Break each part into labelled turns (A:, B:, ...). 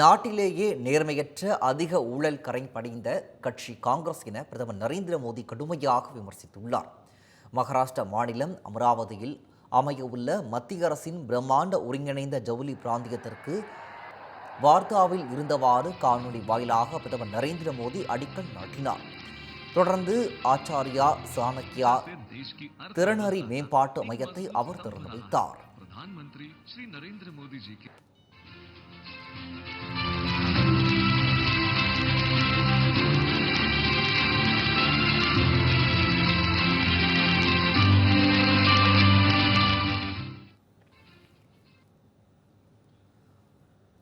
A: நாட்டிலேயே நேர்மையற்ற அதிக ஊழல் கரை படிந்த கட்சி காங்கிரஸ் என பிரதமர் நரேந்திர மோடி கடுமையாக விமர்சித்துள்ளார். மகாராஷ்டிரா மாநிலம் அமராவதியில் அமையவுள்ள மத்திய அரசின் பிரம்மாண்ட ஒருங்கிணைந்த ஜவுளி பிராந்தியத்திற்கு வார்த்தாவில் இருந்தவாறு காணொலி வாயிலாக பிரதமர் நரேந்திர மோடி அடிக்கல் நாட்டினார். தொடர்ந்து ஆச்சாரியா சாணக்கியா திறனறி மேம்பாட்டு மையத்தை அவர் திறந்து வைத்தார்.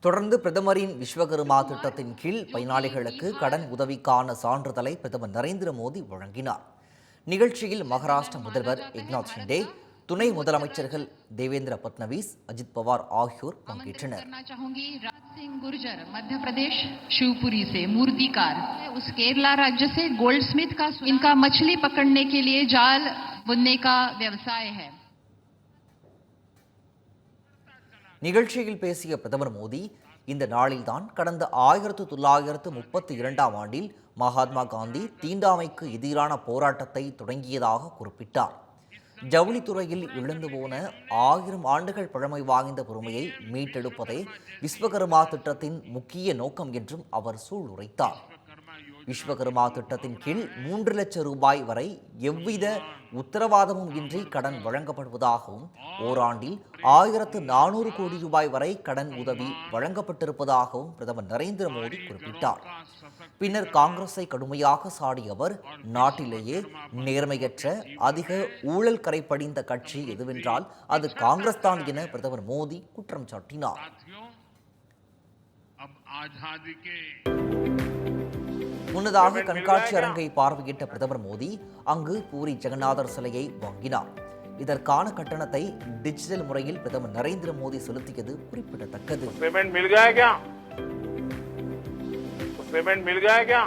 A: தொடர்ந்து பிரதமரின் விஸ்வகர்மா திட்டத்தின் கீழ் பயனாளிகளுக்கு கடன் உதவிக்கான சான்றிதழை பிரதமர் நரேந்திர மோடி வழங்கினார் நிகழ்ச்சியில் மகாராஷ்டிர முதல்வர் ஏக்நாத் ஷிண்டே துணை முதலமைச்சர்கள் தேவேந்திர பட்னவிஸ் அஜித் பவார் ஆகியோர் பங்கேற்றனர்
B: करना चाहूंगी राज सिंह गुर्जर मध्य प्रदेश शिवपुरी से मूर्तिकार उस केरला राज्य से गोल्ड स्मिथ का इनका मछली पकड़ने के लिए जाल बुनने का व्यवसाय है
A: நிகழ்ச்சியில் பேசிய பிரதமர் மோடி இந்த நாளில்தான் கடந்த ஆயிரத்து தொள்ளாயிரத்து முப்பத்தி இரண்டாம் ஆண்டில் மகாத்மா காந்தி தீண்டாமைக்கு எதிரான போராட்டத்தை தொடங்கியதாக குறிப்பிட்டார். ஜவுளித்துறையில் இழந்து போன ஆயிரம் ஆண்டுகள் பழமை வாய்ந்த பொறுமையை மீட்டெடுப்பதே விஸ்வகர்மா திட்டத்தின் முக்கிய நோக்கம் என்றும் அவர் சூளுரைத்தார். விஸ்வகர்மா திட்டத்தின் கீழ் மூன்று லட்சம் ரூபாய் வரை எவ்வித உத்தரவாதமும் இன்றி கடன் வழங்கப்படுவதாகவும் ஓராண்டில் ஆயிரத்து நானூறு கோடி ரூபாய் வரை கடன் உதவி வழங்கப்பட்டிருப்பதாகவும் பிரதமர் நரேந்திர மோடி குறிப்பிட்டார். பின்னர் காங்கிரஸை கடுமையாக சாடிய அவர் நாட்டிலேயே நேர்மையற்ற அதிக ஊழல் கரை படிந்த கட்சி எதுவென்றால் அது காங்கிரஸ் தான் என பிரதமர் மோடி குற்றம் சாட்டினார். முன்னதாக கண்காட்சி அரங்கை பார்வையிட்ட பிரதமர் மோடி அங்கு பூரி ஜெகநாதர் சிலையை வாங்கினார் இதற்கான கட்டணத்தை டிஜிட்டல் முறையில் பிரதமர் நரேந்திர மோடி செலுத்தியது குறிப்பிடத்தக்கது
C: पेमेंट मिल गया क्या कुछ पेमेंट मिल गया क्या